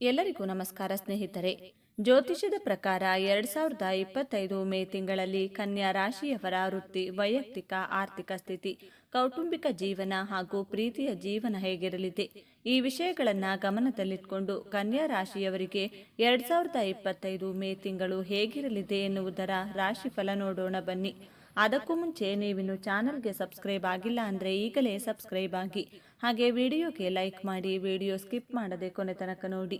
ಎಲ್ಲರಿಗೂ ನಮಸ್ಕಾರ, ಸ್ನೇಹಿತರೆ. ಜ್ಯೋತಿಷ್ಯದ ಪ್ರಕಾರ ಎರಡ್ ಸಾವಿರದ ಇಪ್ಪತ್ತೈದು ಮೇ ತಿಂಗಳಲ್ಲಿ ಕನ್ಯಾ ರಾಶಿಯವರ ವೃತ್ತಿ, ವೈಯಕ್ತಿಕ, ಆರ್ಥಿಕ ಸ್ಥಿತಿ, ಕೌಟುಂಬಿಕ ಜೀವನ ಹಾಗೂ ಪ್ರೀತಿಯ ಜೀವನ ಹೇಗಿರಲಿದೆ? ಈ ವಿಷಯಗಳನ್ನು ಗಮನದಲ್ಲಿಟ್ಕೊಂಡು ಕನ್ಯಾ ರಾಶಿಯವರಿಗೆ ಎರಡ್ ಸಾವಿರದ ಇಪ್ಪತ್ತೈದು ಮೇ ತಿಂಗಳು ಹೇಗಿರಲಿದೆ ಎನ್ನುವುದರ ರಾಶಿಫಲ ನೋಡೋಣ ಬನ್ನಿ. ಅದಕ್ಕೂ ಮುಂಚೆ ನೀವಿನ್ನು ಚಾನಲ್ಗೆ ಸಬ್ಸ್ಕ್ರೈಬ್ ಆಗಿಲ್ಲ ಅಂದರೆ ಈಗಲೇ ಸಬ್ಸ್ಕ್ರೈಬ್ ಆಗಿ ಹಾಗೆ ವಿಡಿಯೋಗೆ ಲೈಕ್ ಮಾಡಿ ವಿಡಿಯೋ ಸ್ಕಿಪ್ ಮಾಡದೆ ಕೊನೆ ತನಕ ನೋಡಿ.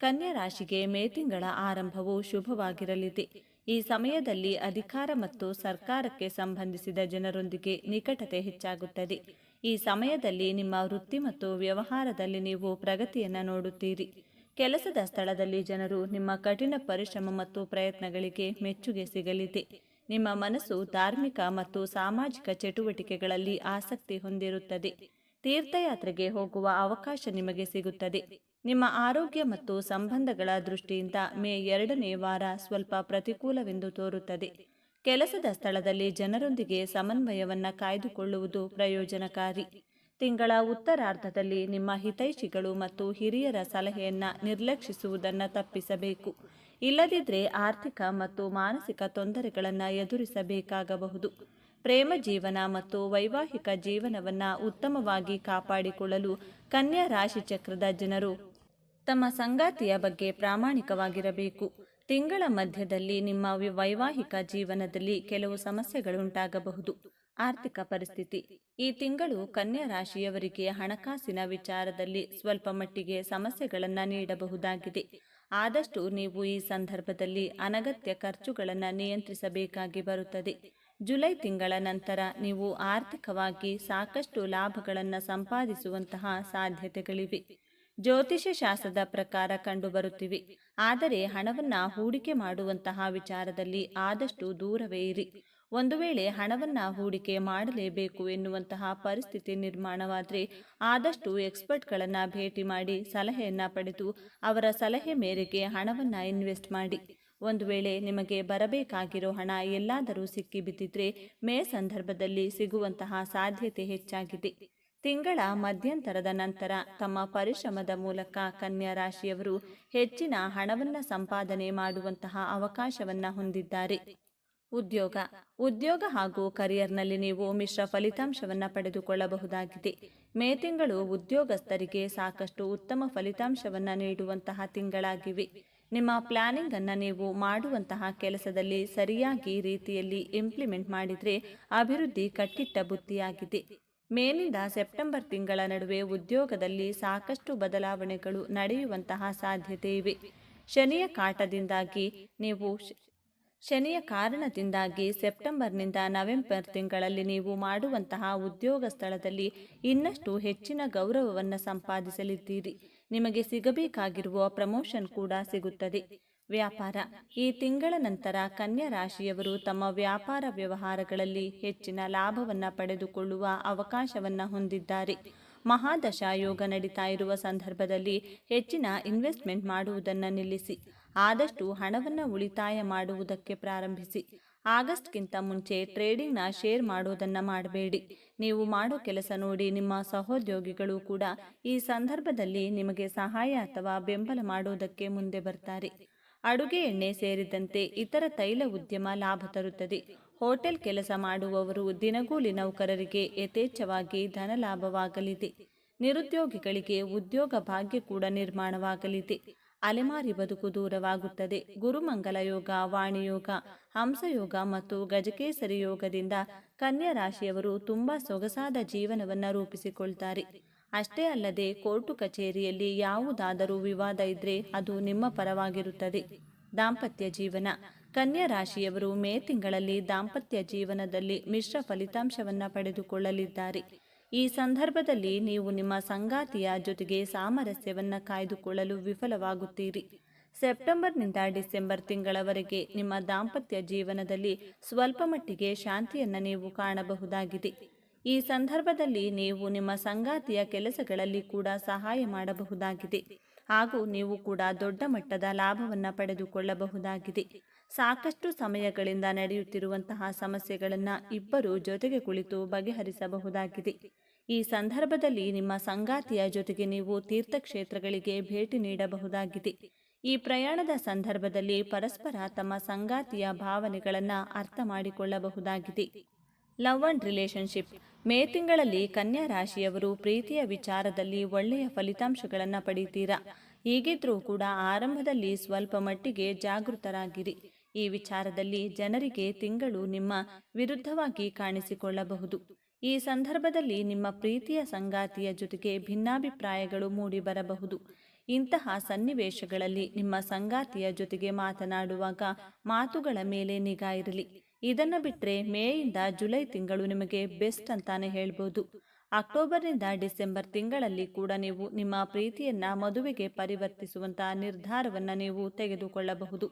ಕನ್ಯಾ ರಾಶಿಗೆ ಮೇ ತಿಂಗಳ ಆರಂಭವು ಶುಭವಾಗಿರಲಿದೆ. ಈ ಸಮಯದಲ್ಲಿ ಅಧಿಕಾರ ಮತ್ತು ಸರ್ಕಾರಕ್ಕೆ ಸಂಬಂಧಿಸಿದ ಜನರೊಂದಿಗೆ ನಿಕಟತೆ ಹೆಚ್ಚಾಗುತ್ತದೆ. ಈ ಸಮಯದಲ್ಲಿ ನಿಮ್ಮ ವೃತ್ತಿ ಮತ್ತು ವ್ಯವಹಾರದಲ್ಲಿ ನೀವು ಪ್ರಗತಿಯನ್ನು ನೋಡುತ್ತೀರಿ. ಕೆಲಸದ ಸ್ಥಳದಲ್ಲಿ ಜನರು ನಿಮ್ಮ ಕಠಿಣ ಪರಿಶ್ರಮ ಮತ್ತು ಪ್ರಯತ್ನಗಳಿಗೆ ಮೆಚ್ಚುಗೆ ಸಿಗಲಿದೆ. ನಿಮ್ಮ ಮನಸ್ಸು ಧಾರ್ಮಿಕ ಮತ್ತು ಸಾಮಾಜಿಕ ಚಟುವಟಿಕೆಗಳಲ್ಲಿ ಆಸಕ್ತಿ ಹೊಂದಿರುತ್ತದೆ. ತೀರ್ಥಯಾತ್ರೆಗೆ ಹೋಗುವ ಅವಕಾಶ ನಿಮಗೆ ಸಿಗುತ್ತದೆ. ನಿಮ್ಮ ಆರೋಗ್ಯ ಮತ್ತು ಸಂಬಂಧಗಳ ದೃಷ್ಟಿಯಿಂದ ಮೇ ಎರಡನೇ ವಾರ ಸ್ವಲ್ಪ ಪ್ರತಿಕೂಲವೆಂದು ತೋರುತ್ತದೆ. ಕೆಲಸದ ಸ್ಥಳದಲ್ಲಿ ಜನರೊಂದಿಗೆ ಸಮನ್ವಯವನ್ನು ಕಾಯ್ದುಕೊಳ್ಳುವುದು ಪ್ರಯೋಜನಕಾರಿ. ತಿಂಗಳ ಉತ್ತರಾರ್ಧದಲ್ಲಿ ನಿಮ್ಮ ಹಿತೈಷಿಗಳು ಮತ್ತು ಹಿರಿಯರ ಸಲಹೆಯನ್ನ ನಿರ್ಲಕ್ಷಿಸುವುದನ್ನು ತಪ್ಪಿಸಬೇಕು. ಇಲ್ಲದಿದ್ದರೆ ಆರ್ಥಿಕ ಮತ್ತು ಮಾನಸಿಕ ತೊಂದರೆಗಳನ್ನು ಎದುರಿಸಬೇಕಾಗಬಹುದು. ಪ್ರೇಮ ಜೀವನ ಮತ್ತು ವೈವಾಹಿಕ ಜೀವನವನ್ನು ಉತ್ತಮವಾಗಿ ಕಾಪಾಡಿಕೊಳ್ಳಲು ಕನ್ಯಾ ರಾಶಿ ಚಕ್ರದ ಜನರು ತಮ್ಮ ಸಂಗಾತಿಯ ಬಗ್ಗೆ ಪ್ರಾಮಾಣಿಕವಾಗಿರಬೇಕು. ತಿಂಗಳ ಮಧ್ಯದಲ್ಲಿ ನಿಮ್ಮ ವೈವಾಹಿಕ ಜೀವನದಲ್ಲಿ ಕೆಲವು ಸಮಸ್ಯೆಗಳುಂಟಾಗಬಹುದು. ಆರ್ಥಿಕ ಪರಿಸ್ಥಿತಿ. ಈ ತಿಂಗಳು ಕನ್ಯಾ ರಾಶಿಯವರಿಗೆ ಹಣಕಾಸಿನ ವಿಚಾರದಲ್ಲಿ ಸ್ವಲ್ಪ ಮಟ್ಟಿಗೆ ಸಮಸ್ಯೆಗಳನ್ನು ನೀಡಬಹುದಾಗಿದೆ. ಆದಷ್ಟು ನೀವು ಈ ಸಂದರ್ಭದಲ್ಲಿ ಅನಗತ್ಯ ಖರ್ಚುಗಳನ್ನು ನಿಯಂತ್ರಿಸಬೇಕಾಗಿ ಬರುತ್ತದೆ. ಜುಲೈ ತಿಂಗಳ ನಂತರ ನೀವು ಆರ್ಥಿಕವಾಗಿ ಸಾಕಷ್ಟು ಲಾಭಗಳನ್ನು ಸಂಪಾದಿಸುವಂತಹ ಸಾಧ್ಯತೆಗಳಿವೆ. ಜ್ಯೋತಿಷ್ಯ ಶಾಸ್ತ್ರದ ಪ್ರಕಾರ ಕಂಡುಬರುತ್ತಿವೆ. ಆದರೆ ಹಣವನ್ನ ಹೂಡಿಕೆ ಮಾಡುವಂತಹ ವಿಚಾರದಲ್ಲಿ ಆದಷ್ಟು ದೂರವೇ ಇರಿ. ಒಂದು ವೇಳೆ ಹಣವನ್ನ ಹೂಡಿಕೆ ಮಾಡಲೇಬೇಕು ಎನ್ನುವಂತಹ ಪರಿಸ್ಥಿತಿ ನಿರ್ಮಾಣವಾದರೆ ಆದಷ್ಟು ಎಕ್ಸ್ಪರ್ಟ್ಗಳನ್ನು ಭೇಟಿ ಮಾಡಿ ಸಲಹೆಯನ್ನ ಪಡೆದು ಅವರ ಸಲಹೆ ಮೇರೆಗೆ ಹಣವನ್ನು ಇನ್ವೆಸ್ಟ್ ಮಾಡಿ. ಒಂದು ವೇಳೆ ನಿಮಗೆ ಬರಬೇಕಾಗಿರೋ ಹಣ ಎಲ್ಲಾದರೂ ಸಿಕ್ಕಿ ಬಿದ್ದಿದ್ರೆ ಮೇ ಸಂದರ್ಭದಲ್ಲಿ ಸಿಗುವಂತಹ ಸಾಧ್ಯತೆ ಹೆಚ್ಚಾಗಿದೆ. ತಿಂಗಳ ಮಧ್ಯಂತರದ ನಂತರ ತಮ್ಮ ಪರಿಶ್ರಮದ ಮೂಲಕ ಕನ್ಯಾ ರಾಶಿಯವರು ಹೆಚ್ಚಿನ ಹಣವನ್ನು ಸಂಪಾದನೆ ಮಾಡುವಂತಹ ಅವಕಾಶವನ್ನ ಹೊಂದಿದ್ದಾರೆ. ಉದ್ಯೋಗ. ಉದ್ಯೋಗ ಹಾಗೂ ಕರಿಯರ್ನಲ್ಲಿ ನೀವು ಮಿಶ್ರ ಫಲಿತಾಂಶವನ್ನ ಪಡೆದುಕೊಳ್ಳಬಹುದಾಗಿದೆ. ಮೇ ತಿಂಗಳು ಉದ್ಯೋಗಸ್ಥರಿಗೆ ಸಾಕಷ್ಟು ಉತ್ತಮ ಫಲಿತಾಂಶವನ್ನ ನೀಡುವಂತಹ ತಿಂಗಳಾಗಿವೆ. ನಿಮ್ಮ ಪ್ಲಾನಿಂಗ್ ಅನ್ನ ನೀವು ಮಾಡುವಂತಹ ಕೆಲಸದಲ್ಲಿ ಸರಿಯಾಗಿ ರೀತಿಯಲ್ಲಿ ಇಂಪ್ಲಿಮೆಂಟ್ ಮಾಡಿದರೆ ಅಭಿವೃದ್ಧಿ ಕಟ್ಟಿಟ್ಟ ಬುದ್ಧಿಯಾಗಿದೆ. ಮೇನಿಂದ ಸೆಪ್ಟೆಂಬರ್ ತಿಂಗಳ ನಡುವೆ ಉದ್ಯೋಗದಲ್ಲಿ ಸಾಕಷ್ಟು ಬದಲಾವಣೆಗಳು ನಡೆಯುವಂತಹ ಸಾಧ್ಯತೆ ಇವೆ. ಶನಿಯ ಕಾಟದಿಂದಾಗಿ ನೀವು ಶನಿಯ ಕಾರಣದಿಂದಾಗಿ ಸೆಪ್ಟೆಂಬರ್ನಿಂದ ನವೆಂಬರ್ ತಿಂಗಳಲ್ಲಿ ನೀವು ಮಾಡುವಂತಹ ಉದ್ಯೋಗ ಸ್ಥಳದಲ್ಲಿ ಇನ್ನಷ್ಟು ಹೆಚ್ಚಿನ ಗೌರವವನ್ನು ಸಂಪಾದಿಸಲಿದ್ದೀರಿ. ನಿಮಗೆ ಸಿಗಬೇಕಾಗಿರುವ ಪ್ರಮೋಷನ್ ಕೂಡ ಸಿಗುತ್ತದೆ. ವ್ಯಾಪಾರ. ಈ ತಿಂಗಳ ನಂತರ ಕನ್ಯಾ ರಾಶಿಯವರು ತಮ್ಮ ವ್ಯಾಪಾರ ವ್ಯವಹಾರಗಳಲ್ಲಿ ಹೆಚ್ಚಿನ ಲಾಭವನ್ನು ಪಡೆದುಕೊಳ್ಳುವ ಅವಕಾಶವನ್ನು ಹೊಂದಿದ್ದಾರೆ. ಮಹಾದಶ ಯೋಗ ನಡೀತಾ ಇರುವ ಸಂದರ್ಭದಲ್ಲಿ ಹೆಚ್ಚಿನ ಇನ್ವೆಸ್ಟ್ಮೆಂಟ್ ಮಾಡುವುದನ್ನು ನಿಲ್ಲಿಸಿ. ಆದಷ್ಟು ಹಣವನ್ನು ಉಳಿತಾಯ ಮಾಡುವುದಕ್ಕೆ ಪ್ರಾರಂಭಿಸಿ. ಆಗಸ್ಟ್ಗಿಂತ ಮುಂಚೆ ಟ್ರೇಡಿಂಗ್ನ ಶೇರ್ ಮಾಡೋದನ್ನು ಮಾಡಬೇಡಿ. ನೀವು ಮಾಡೋ ಕೆಲಸ ನೋಡಿ ನಿಮ್ಮ ಸಹೋದ್ಯೋಗಿಗಳು ಕೂಡ ಈ ಸಂದರ್ಭದಲ್ಲಿ ನಿಮಗೆ ಸಹಾಯ ಅಥವಾ ಬೆಂಬಲ ಮಾಡೋದಕ್ಕೆ ಮುಂದೆ ಬರ್ತಾರೆ. ಅಡುಗೆ ಎಣ್ಣೆ ಸೇರಿದಂತೆ ಇತರ ತೈಲ ಉದ್ಯಮ ಲಾಭ ತರುತ್ತದೆ. ಹೋಟೆಲ್ ಕೆಲಸ ಮಾಡುವವರು ದಿನಗೂಲಿ ನೌಕರರಿಗೆ ಯಥೇಚ್ಛವಾಗಿ ಧನ ಲಾಭವಾಗಲಿದೆ ನಿರುದ್ಯೋಗಿಗಳಿಗೆ ಉದ್ಯೋಗ ಭಾಗ್ಯ ಕೂಡ ನಿರ್ಮಾಣವಾಗಲಿದೆ. ಅಲೆಮಾರಿ ಬದುಕು ದೂರವಾಗುತ್ತದೆ. ಗುರುಮಂಗಲ ಯೋಗ ವಾಣಿಯೋಗ ಹಂಸಯೋಗ ಮತ್ತು ಗಜಕೇಸರಿ ಯೋಗದಿಂದ ಕನ್ಯಾ ರಾಶಿಯವರು ತುಂಬಾ ಸೊಗಸಾದ ಜೀವನವನ್ನು ರೂಪಿಸಿಕೊಳ್ತಾರೆ. ಅಷ್ಟೇ ಅಲ್ಲದೆ ಕೋರ್ಟು ಕಚೇರಿಯಲ್ಲಿ ಯಾವುದಾದರೂ ವಿವಾದ ಇದ್ರೆ ಅದು ನಿಮ್ಮ ಪರವಾಗಿರುತ್ತದೆ. ದಾಂಪತ್ಯ ಜೀವನ. ಕನ್ಯಾ ರಾಶಿಯವರು ಮೇ ತಿಂಗಳಲ್ಲಿ ದಾಂಪತ್ಯ ಜೀವನದಲ್ಲಿ ಮಿಶ್ರ ಫಲಿತಾಂಶವನ್ನ ಪಡೆದುಕೊಳ್ಳಲಿದ್ದಾರೆ. ಈ ಸಂದರ್ಭದಲ್ಲಿ ನೀವು ನಿಮ್ಮ ಸಂಗಾತಿಯ ಜೊತೆಗೆ ಸಾಮರಸ್ಯವನ್ನು ಕಾಯ್ದುಕೊಳ್ಳಲು ವಿಫಲವಾಗುತ್ತೀರಿ. ಸೆಪ್ಟೆಂಬರ್ನಿಂದ ಡಿಸೆಂಬರ್ ತಿಂಗಳವರೆಗೆ ನಿಮ್ಮ ದಾಂಪತ್ಯ ಜೀವನದಲ್ಲಿ ಸ್ವಲ್ಪ ಮಟ್ಟಿಗೆ ಶಾಂತಿಯನ್ನು ನೀವು ಕಾಣಬಹುದಾಗಿದೆ. ಈ ಸಂದರ್ಭದಲ್ಲಿ ನೀವು ನಿಮ್ಮ ಸಂಗಾತಿಯ ಕೆಲಸಗಳಲ್ಲಿ ಕೂಡ ಸಹಾಯ ಮಾಡಬಹುದಾಗಿದೆ. ಹಾಗೂ ನೀವು ಕೂಡ ದೊಡ್ಡ ಮಟ್ಟದ ಲಾಭವನ್ನು ಪಡೆದುಕೊಳ್ಳಬಹುದಾಗಿದೆ. ಸಾಕಷ್ಟು ಸಮಯಗಳಿಂದ ನಡೆಯುತ್ತಿರುವಂತಹ ಸಮಸ್ಯೆಗಳನ್ನು ಇಬ್ಬರು ಜೊತೆಗೆ ಕುಳಿತು ಬಗೆಹರಿಸಬಹುದಾಗಿದೆ. ಈ ಸಂದರ್ಭದಲ್ಲಿ ನಿಮ್ಮ ಸಂಗಾತಿಯ ಜೊತೆಗೆ ನೀವು ತೀರ್ಥಕ್ಷೇತ್ರಗಳಿಗೆ ಭೇಟಿ ನೀಡಬಹುದಾಗಿದೆ. ಈ ಪ್ರಯಾಣದ ಸಂದರ್ಭದಲ್ಲಿ ಪರಸ್ಪರ ತಮ್ಮ ಸಂಗಾತಿಯ ಭಾವನೆಗಳನ್ನು ಅರ್ಥ ಮಾಡಿಕೊಳ್ಳಬಹುದಾಗಿದೆ. Love and relationship. ಮೇ ತಿಂಗಳಲ್ಲಿ ಕನ್ಯಾ ರಾಶಿಯವರು ಪ್ರೀತಿಯ ವಿಚಾರದಲ್ಲಿ ಒಳ್ಳೆಯ ಫಲಿತಾಂಶಗಳನ್ನು ಪಡೀತೀರಾ? ಹೀಗಿದ್ರೂ ಕೂಡ ಆರಂಭದಲ್ಲಿ ಸ್ವಲ್ಪ ಮಟ್ಟಿಗೆ ಜಾಗೃತರಾಗಿರಿ. ಈ ವಿಚಾರದಲ್ಲಿ ಜನರಿಗೆ ತಿಂಗಳು ನಿಮ್ಮ ವಿರುದ್ಧವಾಗಿ ಕಾಣಿಸಿಕೊಳ್ಳಬಹುದು. ಈ ಸಂದರ್ಭದಲ್ಲಿ ನಿಮ್ಮ ಪ್ರೀತಿಯ ಸಂಗಾತಿಯ ಜೊತೆಗೆ ಭಿನ್ನಾಭಿಪ್ರಾಯಗಳು ಮೂಡಿಬರಬಹುದು. ಇಂತಹ ಸನ್ನಿವೇಶಗಳಲ್ಲಿ ನಿಮ್ಮ ಸಂಗಾತಿಯ ಜೊತೆಗೆ ಮಾತನಾಡುವಾಗ ಮಾತುಗಳ ಮೇಲೆ ನಿಗಾ ಇರಲಿ. ಇದನ್ನು ಬಿಟ್ಟರೆ ಮೇಯಿಂದ ಜುಲೈ ತಿಂಗಳು ನಿಮಗೆ ಬೆಸ್ಟ್ ಅಂತಾನೆ ಹೇಳ್ಬೋದು. ಅಕ್ಟೋಬರ್ನಿಂದ ಡಿಸೆಂಬರ್ ತಿಂಗಳಲ್ಲಿ ಕೂಡ ನೀವು ನಿಮ್ಮ ಪ್ರೀತಿಯನ್ನ ಮದುವೆಗೆ ಪರಿವರ್ತಿಸುವಂತಹ ನಿರ್ಧಾರವನ್ನು ನೀವು ತೆಗೆದುಕೊಳ್ಳಬಹುದು.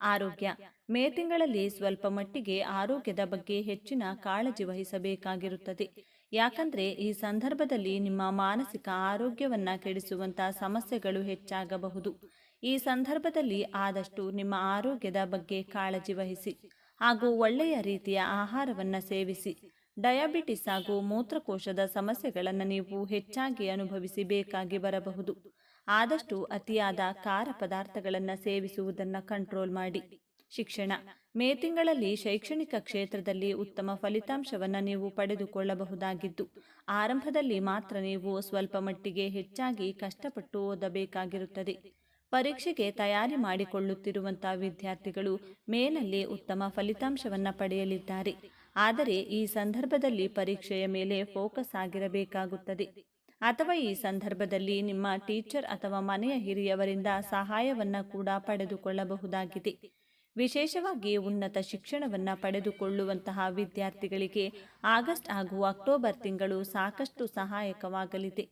ಆರೋಗ್ಯ. ಮೇ ತಿಂಗಳಲ್ಲಿ ಸ್ವಲ್ಪ ಮಟ್ಟಿಗೆ ಆರೋಗ್ಯದ ಬಗ್ಗೆ ಹೆಚ್ಚಿನ ಕಾಳಜಿ ವಹಿಸಬೇಕಾಗಿರುತ್ತದೆ. ಯಾಕಂದ್ರೆ ಈ ಸಂದರ್ಭದಲ್ಲಿ ನಿಮ್ಮ ಮಾನಸಿಕ ಆರೋಗ್ಯವನ್ನ ಕೆಡಿಸುವಂತಹ ಸಮಸ್ಯೆಗಳು ಹೆಚ್ಚಾಗಬಹುದು. ಈ ಸಂದರ್ಭದಲ್ಲಿ ಆದಷ್ಟು ನಿಮ್ಮ ಆರೋಗ್ಯದ ಬಗ್ಗೆ ಕಾಳಜಿ ವಹಿಸಿ. ಹಾಗೂ ಒಳ್ಳೆಯ ರೀತಿಯ ಆಹಾರವನ್ನ ಸೇವಿಸಿ. ಡಯಾಬಿಟಿಸ್ ಹಾಗೂ ಮೂತ್ರಕೋಶದ ಸಮಸ್ಯೆಗಳನ್ನು ನೀವು ಹೆಚ್ಚಾಗಿ ಅನುಭವಿಸಿ ಬೇಕಾಗಿ ಬರಬಹುದು. ಆದಷ್ಟು ಅತಿಯಾದ ಖಾರ ಪದಾರ್ಥಗಳನ್ನು ಸೇವಿಸುವುದನ್ನು ಕಂಟ್ರೋಲ್ ಮಾಡಿ. ಶಿಕ್ಷಣ. ಮೇ ತಿಂಗಳಲ್ಲಿ ಶೈಕ್ಷಣಿಕ ಕ್ಷೇತ್ರದಲ್ಲಿ ಉತ್ತಮ ಫಲಿತಾಂಶವನ್ನು ನೀವು ಪಡೆದುಕೊಳ್ಳಬಹುದಾಗಿದ್ದು, ಆರಂಭದಲ್ಲಿ ಮಾತ್ರ ನೀವು ಸ್ವಲ್ಪ ಮಟ್ಟಿಗೆ ಹೆಚ್ಚಾಗಿ ಕಷ್ಟಪಟ್ಟು ಓದಬೇಕಾಗಿರುತ್ತದೆ. ಪರೀಕ್ಷೆಗೆ ತಯಾರಿ ಮಾಡಿಕೊಳ್ಳುತ್ತಿರುವಂತಹ ವಿದ್ಯಾರ್ಥಿಗಳು ಮೇನಲ್ಲಿ ಉತ್ತಮ ಫಲಿತಾಂಶವನ್ನು ಪಡೆಯಲಿದ್ದಾರೆ. ಆದರೆ ಈ ಸಂದರ್ಭದಲ್ಲಿ ಪರೀಕ್ಷೆಯ ಮೇಲೆ ಫೋಕಸ್ ಆಗಿರಬೇಕಾಗುತ್ತದೆ. ಅಥವಾ ಈ ಸಂದರ್ಭದಲ್ಲಿ ನಿಮ್ಮ ಟೀಚರ್ ಅಥವಾ ಮನೆಯ ಹಿರಿಯವರಿಂದ ಸಹಾಯವನ್ನು ಕೂಡ ಪಡೆದುಕೊಳ್ಳಬಹುದಾಗಿದೆ. ವಿಶೇಷವಾಗಿ ಉನ್ನತ ಶಿಕ್ಷಣವನ್ನು ಪಡೆದುಕೊಳ್ಳುವಂತಹ ವಿದ್ಯಾರ್ಥಿಗಳಿಗೆ ಆಗಸ್ಟ್ ಹಾಗೂ ಅಕ್ಟೋಬರ್ ತಿಂಗಳು ಸಾಕಷ್ಟು ಸಹಾಯಕವಾಗಲಿದೆ.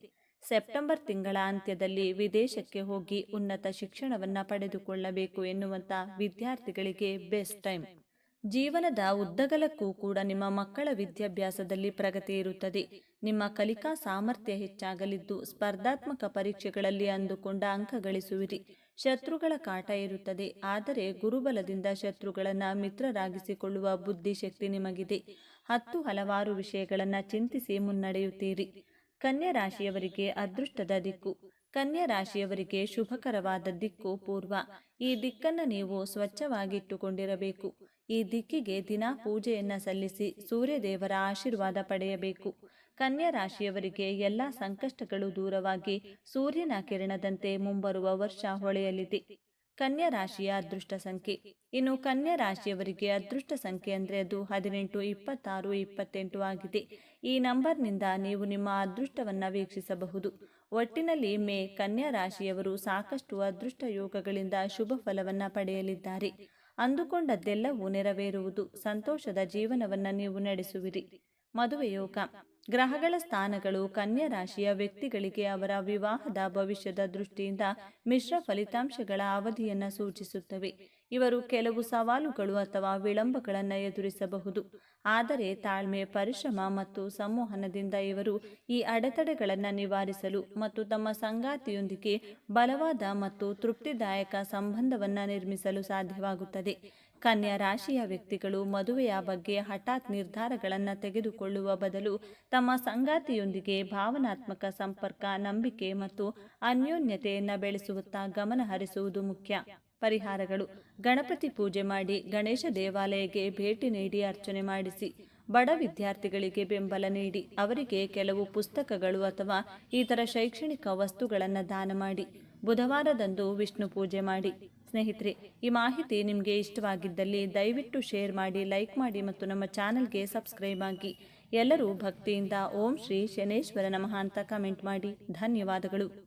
ಸೆಪ್ಟೆಂಬರ್ ತಿಂಗಳ ಅಂತ್ಯದಲ್ಲಿ ವಿದೇಶಕ್ಕೆ ಹೋಗಿ ಉನ್ನತ ಶಿಕ್ಷಣವನ್ನು ಪಡೆದುಕೊಳ್ಳಬೇಕು ಎನ್ನುವಂಥ ವಿದ್ಯಾರ್ಥಿಗಳಿಗೆ ಬೆಸ್ಟ್ ಟೈಮ್. ಜೀವನದ ಉದ್ದಗಲಕ್ಕೂ ಕೂಡ ನಿಮ್ಮ ಮಕ್ಕಳ ವಿದ್ಯಾಭ್ಯಾಸದಲ್ಲಿ ಪ್ರಗತಿ ಇರುತ್ತದೆ. ನಿಮ್ಮ ಕಲಿಕಾ ಸಾಮರ್ಥ್ಯ ಹೆಚ್ಚಾಗಲಿದ್ದು ಸ್ಪರ್ಧಾತ್ಮಕ ಪರೀಕ್ಷೆಗಳಲ್ಲಿ ಅಂದುಕೊಂಡ ಅಂಕ ಗಳಿಸುವಿರಿ ಶತ್ರುಗಳ ಕಾಟ ಇರುತ್ತದೆ. ಆದರೆ ಗುರುಬಲದಿಂದ ಶತ್ರುಗಳನ್ನು ಮಿತ್ರರಾಗಿಸಿಕೊಳ್ಳುವ ಬುದ್ಧಿಶಕ್ತಿ ನಿಮಗಿದೆ. ಹತ್ತು ಹಲವಾರು ವಿಷಯಗಳನ್ನು ಚಿಂತಿಸಿ ಮುನ್ನಡೆಯುತ್ತೀರಿ. ಕನ್ಯಾ ರಾಶಿಯವರಿಗೆ ಅದೃಷ್ಟದ ದಿಕ್ಕು. ಕನ್ಯಾ ರಾಶಿಯವರಿಗೆ ಶುಭಕರವಾದ ದಿಕ್ಕು ಪೂರ್ವ. ಈ ದಿಕ್ಕನ್ನು ನೀವು ಸ್ವಚ್ಛವಾಗಿಟ್ಟುಕೊಂಡಿರಬೇಕು. ಈ ದಿಕ್ಕಿಗೆ ದಿನ ಪೂಜೆಯನ್ನು ಸಲ್ಲಿಸಿ ಸೂರ್ಯದೇವರ ಆಶೀರ್ವಾದ ಪಡೆಯಬೇಕು. ಕನ್ಯಾ ರಾಶಿಯವರಿಗೆ ಎಲ್ಲ ಸಂಕಷ್ಟಗಳು ದೂರವಾಗಿ ಸೂರ್ಯನ ಕಿರಣದಂತೆ ಮುಂಬರುವ ವರ್ಷ ಹೊಳೆಯಲಿದೆ. ಕನ್ಯಾ ರಾಶಿಯ ಅದೃಷ್ಟ ಸಂಖ್ಯೆ ಇನ್ನು ಕನ್ಯಾ ರಾಶಿಯವರಿಗೆ ಅದೃಷ್ಟ ಸಂಖ್ಯೆ ಅಂದರೆ ಅದು ಹದಿನೆಂಟು, ಇಪ್ಪತ್ತಾರು, ಇಪ್ಪತ್ತೆಂಟು ಆಗಿದೆ. ಈ ನಂಬರ್ನಿಂದ ನೀವು ನಿಮ್ಮ ಅದೃಷ್ಟವನ್ನು ವೀಕ್ಷಿಸಬಹುದು. ಒಟ್ಟಿನಲ್ಲಿ ಮೇ ಕನ್ಯಾ ರಾಶಿಯವರು ಸಾಕಷ್ಟು ಅದೃಷ್ಟ ಯೋಗಗಳಿಂದ ಶುಭ ಫಲವನ್ನು ಪಡೆಯಲಿದ್ದಾರೆ. ಅಂದುಕೊಂಡದ್ದೆಲ್ಲವೂ ನೆರವೇರುವುದು, ಸಂತೋಷದ ಜೀವನವನ್ನು ನೀವು ನಡೆಸುವಿರಿ. ಮದುವೆ ಯೋಗ ಗ್ರಹಗಳ ಸ್ಥಾನಗಳು ಕನ್ಯಾ ರಾಶಿಯ ವ್ಯಕ್ತಿಗಳಿಗೆ ಅವರ ವಿವಾಹದ ಭವಿಷ್ಯದ ದೃಷ್ಟಿಯಿಂದ ಮಿಶ್ರ ಫಲಿತಾಂಶಗಳ ಅವಧಿಯನ್ನು ಸೂಚಿಸುತ್ತವೆ. ಇವರು ಕೆಲವು ಸವಾಲುಗಳು ಅಥವಾ ವಿಳಂಬಗಳನ್ನು ಎದುರಿಸಬಹುದು. ಆದರೆ ತಾಳ್ಮೆ, ಪರಿಶ್ರಮ ಮತ್ತು ಸಂವಹನದಿಂದ ಇವರು ಈ ಅಡೆತಡೆಗಳನ್ನು ನಿವಾರಿಸಲು ಮತ್ತು ತಮ್ಮ ಸಂಗಾತಿಯೊಂದಿಗೆ ಬಲವಾದ ಮತ್ತು ತೃಪ್ತಿದಾಯಕ ಸಂಬಂಧವನ್ನು ನಿರ್ಮಿಸಲು ಸಾಧ್ಯವಾಗುತ್ತದೆ. ಕನ್ಯಾ ರಾಶಿಯ ವ್ಯಕ್ತಿಗಳು ಮದುವೆಯ ಬಗ್ಗೆ ಹಠಾತ್ ನಿರ್ಧಾರಗಳನ್ನು ತೆಗೆದುಕೊಳ್ಳುವ ಬದಲು ತಮ್ಮ ಸಂಗಾತಿಯೊಂದಿಗೆ ಭಾವನಾತ್ಮಕ ಸಂಪರ್ಕ, ನಂಬಿಕೆ ಮತ್ತು ಅನ್ಯೋನ್ಯತೆಯನ್ನು ಬೆಳೆಸುವತ್ತ ಗಮನ ಹರಿಸುವುದು ಮುಖ್ಯ. ಪರಿಹಾರಗಳು. ಗಣಪತಿ ಪೂಜೆ ಮಾಡಿ ಗಣೇಶ ದೇವಾಲಯಕ್ಕೆ ಭೇಟಿ ನೀಡಿ ಅರ್ಚನೆ ಮಾಡಿಸಿ. ಬಡ ವಿದ್ಯಾರ್ಥಿಗಳಿಗೆ ಬೆಂಬಲ ನೀಡಿ. ಅವರಿಗೆ ಕೆಲವು ಪುಸ್ತಕಗಳು ಅಥವಾ ಇತರ ಶೈಕ್ಷಣಿಕ ವಸ್ತುಗಳನ್ನು ದಾನ ಮಾಡಿ. ಬುಧವಾರದಂದು ವಿಷ್ಣು ಪೂಜೆ ಮಾಡಿ. ಸ್ನೇಹಿತರೆ, ಈ ಮಾಹಿತಿ ನಿಮಗೆ ಇಷ್ಟವಾಗಿದ್ದಲ್ಲಿ ದಯವಿಟ್ಟು ಶೇರ್ ಮಾಡಿ, ಲೈಕ್ ಮಾಡಿ ಮತ್ತು ನಮ್ಮ ಚಾನಲ್ಗೆ ಸಬ್ಸ್ಕ್ರೈಬ್ ಆಗಿ. ಎಲ್ಲರೂ ಭಕ್ತಿಯಿಂದ ಓಂ ಶ್ರೀ ಶನೇಶ್ವರ ನಮಃ ಅಂತ ಕಮೆಂಟ್ ಮಾಡಿ. ಧನ್ಯವಾದಗಳು.